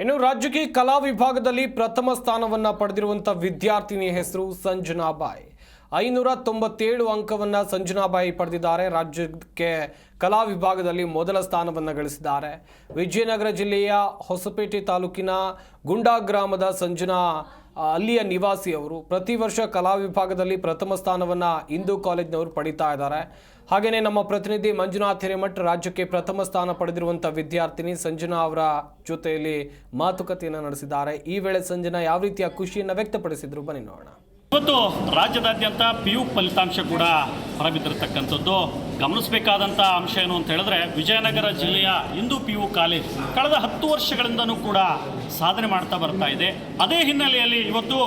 ಇನ್ನು ರಾಜ್ಯಕ್ಕೆ ಕಲಾ ವಿಭಾಗದಲ್ಲಿ ಪ್ರಥಮ ಸ್ಥಾನವನ್ನ ಪಡೆದಿರುವಂಥ ವಿದ್ಯಾರ್ಥಿನಿ ಹೆಸರು ಸಂಜನಾಬಾಯಿ. ಐನೂರ ತೊಂಬತ್ತೇಳು ಅಂಕವನ್ನ ಸಂಜನಾಬಾಯಿ ಪಡೆದಿದ್ದಾರೆ. ರಾಜ್ಯಕ್ಕೆ ಕಲಾ ವಿಭಾಗದಲ್ಲಿ ಮೊದಲ ಸ್ಥಾನವನ್ನು ಗಳಿಸಿದ್ದಾರೆ. ವಿಜಯನಗರ ಜಿಲ್ಲೆಯ ಹೊಸಪೇಟೆ ತಾಲೂಕಿನ ಗುಂಡಾ ಗ್ರಾಮದ ಸಂಜನಾ ಅಲ್ಲಿಯ ನಿವಾಸಿಯವರು ಪ್ರತಿ ವರ್ಷ ಕಲಾ ವಿಭಾಗದಲ್ಲಿ ಪ್ರಥಮ ಸ್ಥಾನವನ್ನ ಹಿಂದೂ ಕಾಲೇಜ್ನವರು ಪಡಿತಾ ಇದ್ದಾರೆ. ಹಾಗೆಯೇ ನಮ್ಮ ಪ್ರತಿನಿಧಿ ಮಂಜುನಾಥ್ ಹಿರೇಮಠ್ ರಾಜ್ಯಕ್ಕೆ ಪ್ರಥಮ ಸ್ಥಾನ ಪಡೆದಿರುವಂಥ ವಿದ್ಯಾರ್ಥಿನಿ ಸಂಜನಾ ಅವರ ಜೊತೆಯಲ್ಲಿ ಮಾತುಕತೆಯನ್ನು ನಡೆಸಿದ್ದಾರೆ. ಈ ವೇಳೆ ಸಂಜನಾ ಯಾವ ರೀತಿಯ ಖುಷಿಯನ್ನು ವ್ಯಕ್ತಪಡಿಸಿದ್ರು? ಬನ್ನಿ ನೋಡೋಣ. ಇವತ್ತು ರಾಜ್ಯದಾದ್ಯಂತ ಪಿ ಯು ಫಲಿತಾಂಶ ಕೂಡ ಹೊರಬಿದ್ದಿರತಕ್ಕಂಥದ್ದು. ಗಮನಿಸಬೇಕಾದಂಥ ಅಂಶ ಏನು ಅಂತ ಹೇಳಿದ್ರೆ ವಿಜಯನಗರ ಜಿಲ್ಲೆಯ ಹಿಂದೂ ಪಿ ಯು ಕಾಲೇಜ್ ಕಳೆದ ಹತ್ತು ವರ್ಷಗಳಿಂದನೂ ಕೂಡ ಸಾಧನೆ ಮಾಡ್ತಾ ಬರ್ತಾ ಇದೆ. ಅದೇ ಹಿನ್ನೆಲೆಯಲ್ಲಿ ಇವತ್ತು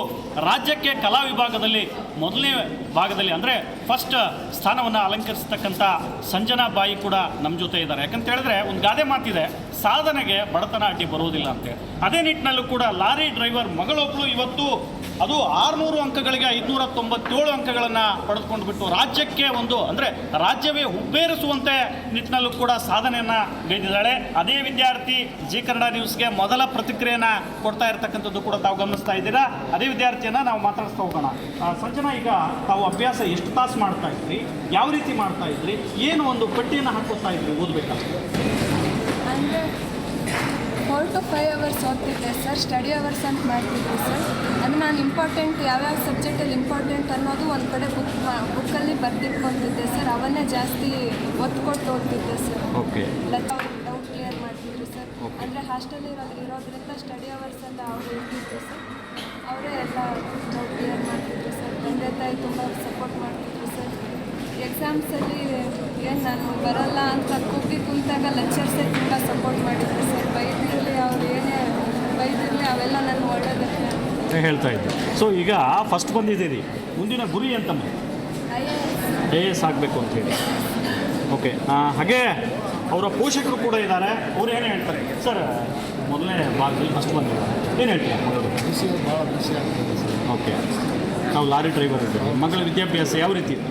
ರಾಜ್ಯಕ್ಕೆ ಕಲಾ ವಿಭಾಗದಲ್ಲಿ ಮೊದಲನೇ ಭಾಗದಲ್ಲಿ ಅಂದರೆ ಫಸ್ಟ್ ಸ್ಥಾನವನ್ನು ಅಲಂಕರಿಸತಕ್ಕಂಥ ಸಂಜನಾ ಬಾಯಿ ಕೂಡ ನಮ್ಮ ಜೊತೆ ಇದ್ದಾರೆ. ಯಾಕಂತ ಹೇಳಿದ್ರೆ ಒಂದು ಗಾದೆ ಮಾತಿದೆ. ಸಾಧನೆಗೆ ಬಡತನ ಅಡ್ಡಿ ಬರುವುದಿಲ್ಲ ಅಂತೆ. ಅದೇ ನಿಟ್ಟಿನಲ್ಲೂ ಕೂಡ ಲಾರಿ ಡ್ರೈವರ್ ಮಗಳೊಬ್ಬಳು ಇವತ್ತು ಅದು ಆರುನೂರು ಅಂಕಗಳಿಗೆ ಐದುನೂರ ತೊಂಬತ್ತೇಳು ಅಂಕಗಳನ್ನು ಪಡೆದುಕೊಂಡು ಬಿಟ್ಟು ರಾಜ್ಯಕ್ಕೆ ಒಂದು ಅಂದರೆ ರಾಜ್ಯವೇ ಹುಬ್ಬೇರಿಸುವಂತೆ ನಿಟ್ಟಿನಲ್ಲೂ ಕೂಡ ಸಾಧನೆಯನ್ನು ಗೈದಿದ್ದಾಳೆ ಅದೇ ವಿದ್ಯಾರ್ಥಿ ಜಿ ಕನ್ನಡ ನ್ಯೂಸ್ಗೆ ಮೊದಲ ಪ್ರತಿಕ್ರಿಯೆಯನ್ನು ಕೊಡ್ತಾ ಇರತಕ್ಕಂಥದ್ದು ಕೂಡ ತಾವು ಗಮನಿಸ್ತಾ ಇದ್ದೀರಾ. ಅದೇ ವಿದ್ಯಾರ್ಥಿಯನ್ನು ನಾವು ಮಾತಾಡಿಸ್ತಾ ಹೋಗೋಣ. ಸಜ್ಜನ ಈಗ ತಾವು ಅಭ್ಯಾಸ ಎಷ್ಟು ತಾಸು ಮಾಡ್ತಾ ಇದ್ರಿ? ಯಾವ ರೀತಿ ಮಾಡ್ತಾ ಇದ್ರಿ? ಏನು ಒಂದು ಪಟ್ಟಿಯನ್ನು ಹಾಕೋತಾ ಇದ್ರಿ ಓದಬೇಕಾದ್ರೆ? ಅಂದರೆ ಫೋರ್ ಟು ಫೈವ್ ಅವರ್ಸ್ ಓದ್ತಿದ್ದೆ. ಸರ್ ಸ್ಟಡಿ ಅವರ್ಸ್ ಅಂತ ಮಾಡ್ತಿದ್ದೆ ಸರ್ ಅದು ನಾನು ಇಂಪಾರ್ಟೆಂಟ್ ಯಾವ್ಯಾವ ಸಬ್ಜೆಕ್ಟಲ್ಲಿ ಇಂಪಾರ್ಟೆಂಟ್ ಅನ್ನೋದು ಒಂದು ಕಡೆ ಬುಕ್ ಬುಕ್ಕಲ್ಲಿ ಬರೆದಿಟ್ಕೊತಿದ್ದೆ ಸರ್ ಅವನ್ನೇ ಜಾಸ್ತಿ ಒತ್ತು ಕೊಟ್ಟು ಓದ್ತಿದ್ದೆ ಸರ್ ಓಕೆ ಡೌಟ್ ಕ್ಲಿಯರ್ ಮಾಡ್ತಿದ್ರು ಸರ್ ಅಂದರೆ ಹಾಸ್ಟೆಲ್ ಇರೋ ಇರೋದ್ರಿಂದ ಸ್ಟಡಿ ಅವರ್ಸ್ ಅಂತ ಅವರು ಹೇಳ್ತಿದ್ರು ಸರ್ ಅವರೇ ಎಲ್ಲ ಡೌಟ್ ಕ್ಲಿಯರ್ ಮಾಡ್ತಿದ್ರು ಸರ್ ತಂದೆ ತಾಯಿ ತುಂಬ ಸಪೋರ್ಟ್ ಮಾಡ್ತಿದ್ರು ಸರ್ ಎಕ್ಸಾಮ್ಸಲ್ಲಿ ಏನು ನಾನು ಬರಲ್ಲ ಅಂತ ಕೂಗಿ ಕುಂತಾಗ ಲೆಕ್ಚರ್ಸೇ ತುಂಬ ಸಪೋರ್ಟ್ ಮಾಡಿದ್ರು ಸರ್ ಬೈದಿರಲಿ ಅವ್ರು ಏನೇ ಬೈದಿರಲಿ ಅವೆಲ್ಲ ನನ್ನ ಒಳ್ಳೇದಕ್ಕೆ. ಹೇಳ್ತಾ ಇದ್ದೆ. ಸೊ ಈಗ ಫಸ್ಟ್ ಬಂದಿದ್ದೀರಿ. ಮುಂದಿನ ಗುರಿ ಅಂತಮ್ಮ ಐ ಎ ಎಸ್. ಆಗಬೇಕು ಅಂತ ಹೇಳಿ. ಓಕೆ ಹಾಗೆ ಅವರ ಪೋಷಕರು ಕೂಡ ಇದ್ದಾರೆ. ಅವ್ರು ಏನೇ ಹೇಳ್ತಾರೆ? ಸರ್ ಮೊದಲನೇ ಭಾಗದಲ್ಲಿ ಫಸ್ಟ್ ಬಂದಿದ್ದಾರೆ. ಏನು ಹೇಳ್ತಾರೆ ಮಗಳು ಖುಷಿ ಭಾಳ ಖುಷಿ ಆಗ್ತದೆ ಸರ್ ಓಕೆ ನಾವು ಲಾರಿ ಡ್ರೈವರ್ ಇದ್ದೀವಿ. ಮಗಳ ವಿದ್ಯಾಭ್ಯಾಸ ಯಾವ ರೀತಿ? ಇತ್ತು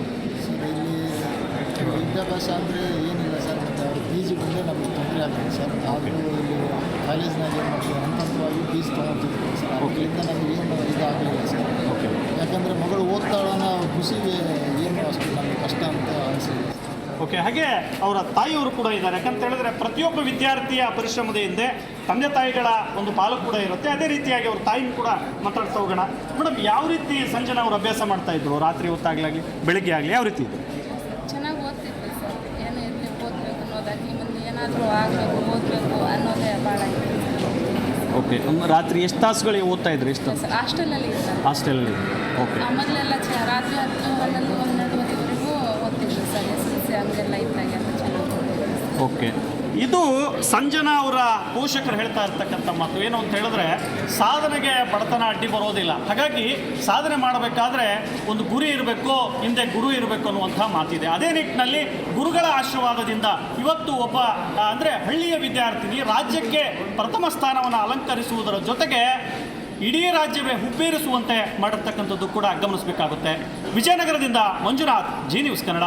ವಿದ್ಯಾಭ್ಯಾಸ ಅಂದರೆ ಏನಿಲ್ಲ ಸರ್ ಮತ್ತು ಅವ್ರ ಜಿ ಬಂದರೆ ನಮಗೆ ತೊಂದರೆ ಆಗ್ತದೆ ಸರ್. ಇಲ್ಲಿ ಫೀಸ್ ತೊಗೊತಿದ್ವಿ ಸರ್ ಅದರಿಂದ ನಮಗೆ ಏನು ಇದಾಗಲಿಲ್ಲ ಸರ್ ಓಕೆ. ಯಾಕಂದರೆ ಮಗಳು ಓದ್ತಾಳನ್ನ ಖುಷಿಗೆ ಏನು ಅಷ್ಟು ನಮಗೆ ಕಷ್ಟ ಅಂತ ಅನಿಸುತ್ತೆ. ಓಕೆ ಹಾಗೆ ಅವರ ತಾಯಿಯವರು ಕೂಡ ಇದ್ದಾರೆ. ಯಾಕಂತ ಹೇಳಿದ್ರೆ ಪ್ರತಿಯೊಬ್ಬ ವಿದ್ಯಾರ್ಥಿಯ ಪರಿಶ್ರಮದ ಹಿಂದೆ ತಂದೆ ತಾಯಿಗಳ ಒಂದು ಪಾಲು ಕೂಡ ಇರುತ್ತೆ. ಅದೇ ರೀತಿಯಾಗಿ ಅವ್ರ ತಾಯಿನೂ ಕೂಡ ಮಾತಾಡ್ತಾ ಹೋಗೋಣ. ಮೇಡಮ್ ಯಾವ ರೀತಿ ಸಂಜೆನ ಅವರು ಅಭ್ಯಾಸ ಮಾಡ್ತಾ ಇದ್ರು? ರಾತ್ರಿ ಹೊತ್ತಾಗ್ಲಾಗಲಿ ಬೆಳಿಗ್ಗೆ ಆಗಲಿ ಯಾವ ರೀತಿ ಇತ್ತು ಚೆನ್ನಾಗಿ ಓದ್ತಿದ್ದೆ ಸರ್. ಏನೇ ಇರಲಿ ಓದಬೇಕು ಅನ್ನೋದಾಗಲಿ ಮುಂದೆ ಏನಾದರೂ ಆಗಬೇಕು ಓದಬೇಕು ಅನ್ನೋದೇ ಭಾಳ ಇದೆ ಓಕೆ. ರಾತ್ರಿ ಎಷ್ಟು ತಾಸುಗಳಿಗೆ ಓದ್ತಾ ಇದ್ರಿ ಎಷ್ಟು ಹಾಸ್ಟೆಲಲ್ಲಿ ಇರ್ತಾರೆ ಹಾಸ್ಟೆಲಲ್ಲಿ ಓಕೆ. ಮೊದಲೆಲ್ಲ ಚ ರಾತ್ರಿ ಹತ್ತು ಹನ್ನೊಂದು ಹನ್ನೆರಡುವರೆವರೆಗೂ ಓದ್ತಿದ್ರು ಸರ್. ಎಸ್ ಎಲ್ ಸಿ ಹಂಗೆಲ್ಲ ಇದ್ದಾಗ ಎಲ್ಲ ಚೆನ್ನಾಗಿ ಓದ್ತಿದ್ರು ಓಕೆ. ಇದು ಸಂಜನಾ ಅವರ ಪೋಷಕರು ಹೇಳ್ತಾ ಇರ್ತಕ್ಕಂಥ ಮಾತು. ಏನು ಅಂತ ಹೇಳಿದ್ರೆ, ಸಾಧನೆಗೆ ಬಡತನ ಅಡ್ಡಿ ಬರೋದಿಲ್ಲ. ಹಾಗಾಗಿ ಸಾಧನೆ ಮಾಡಬೇಕಾದ್ರೆ ಒಂದು ಗುರಿ ಇರಬೇಕು, ಹಿಂದೆ ಗುರು ಇರಬೇಕು ಅನ್ನುವಂಥ ಮಾತಿದೆ. ಅದೇ ನಿಟ್ಟಿನಲ್ಲಿ ಗುರುಗಳ ಆಶೀರ್ವಾದದಿಂದ ಇವತ್ತು ಒಬ್ಬ ಅಂದರೆ ಹಳ್ಳಿಯ ವಿದ್ಯಾರ್ಥಿನಿ ರಾಜ್ಯಕ್ಕೆ ಪ್ರಥಮ ಸ್ಥಾನವನ್ನು ಅಲಂಕರಿಸುವುದರ ಜೊತೆಗೆ ಇಡೀ ರಾಜ್ಯವೇ ಹುಬ್ಬೇರಿಸುವಂತೆ ಮಾಡಿರ್ತಕ್ಕಂಥದ್ದು ಕೂಡ ಗಮನಿಸಬೇಕಾಗುತ್ತೆ. ವಿಜಯನಗರದಿಂದ Manjunath Zee news Kannada.